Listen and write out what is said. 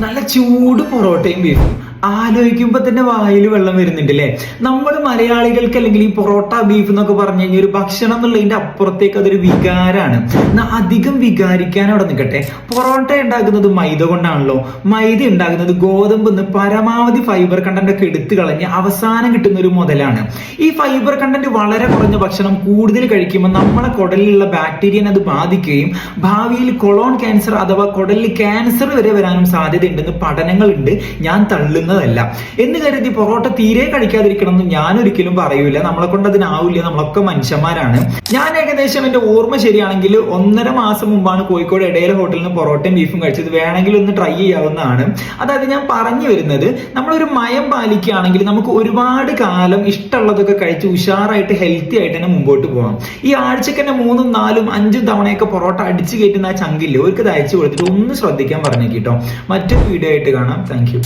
നല്ല ചൂട് പൊറോട്ടയും ബീഫും ആലോചിക്കുമ്പോ തന്നെ വായിൽ വെള്ളം വരുന്നുണ്ട് അല്ലേ നമ്മൾ മലയാളികൾക്ക് അല്ലെങ്കിൽ ഈ പൊറോട്ട ബീഫ് എന്നൊക്കെ പറഞ്ഞു കഴിഞ്ഞാൽ ഒരു ഭക്ഷണം എന്നുള്ളതിന്റെ അപ്പുറത്തേക്ക് അതൊരു വികാരാണ്. എന്നാ അധികം വികാരിക്കാൻ അവിടെ നിൽക്കട്ടെ പൊറോട്ട ഉണ്ടാക്കുന്നത് മൈദ കൊണ്ടാണല്ലോ. മൈദ ഉണ്ടാകുന്നത് ഗോതമ്പ് നിന്ന് പരമാവധി ഫൈബർ കണ്ടന്റ് ഒക്കെ എടുത്തു കളഞ്ഞ് അവസാനം കിട്ടുന്ന ഒരു മുതലാണ്. ഈ ഫൈബർ കണ്ടന്റ് വളരെ കുറഞ്ഞ ഭക്ഷണം കൂടുതൽ കഴിക്കുമ്പോൾ നമ്മളെ കുടലിലുള്ള ബാക്ടീരിയനെ അത് ബാധിക്കുകയും ഭാവിയിൽ കൊളോൺ ക്യാൻസർ അഥവാ കുടലിൽ ക്യാൻസർ വരെ വരാനും സാധ്യതയുണ്ടെന്ന് പഠനങ്ങളുണ്ട്. ഞാൻ തള്ളുന്നതല്ല എന്ന് കരുതി പൊറോട്ട തീരെ കഴിക്കാതിരിക്കണം എന്ന് ഞാൻ ഒരിക്കലും പറയൂല. നമ്മളെ കൊണ്ട് അതിനാവില്ല നമ്മളൊക്കെ മനുഷ്യന്മാരാണ്. ഞാൻ ഏകദേശം എന്റെ ഓർമ്മ ശരിയാണെങ്കിൽ ഒന്നര മാസം മുമ്പാണ് കോഴിക്കോട് ഇടയിലെ ഹോട്ടലിൽ നിന്ന് പൊറോട്ടയും ബീഫും കഴിച്ചത്. വേണമെങ്കിൽ ഒന്ന് ട്രൈ ചെയ്യാവുന്നതാണ്. അതായത് ഞാൻ പറഞ്ഞു വരുന്നത് നമ്മളൊരു മയം പാലിക്കുകയാണെങ്കിൽ നമുക്ക് ഒരുപാട് കാലം ഇഷ്ടമുള്ളതൊക്കെ കഴിച്ച് ഉഷാറായിട്ട് ഹെൽത്തി ആയിട്ട് തന്നെ മുമ്പോട്ട് പോകാം ഈ ആഴ്ചക്ക് തന്നെ മൂന്നും നാലും അഞ്ചും തവണയൊക്കെ പൊറോട്ട അടിച്ചു കയറ്റുന്ന ആ ചങ്കില്ലേ? ഇത് അയച്ചു കൊടുത്തിട്ട് ഒന്ന് ശ്രദ്ധിക്കാൻ പറഞ്ഞു കേട്ടോ. മറ്റൊരു വീഡിയോ ആയിട്ട് കാണാം. താങ്ക്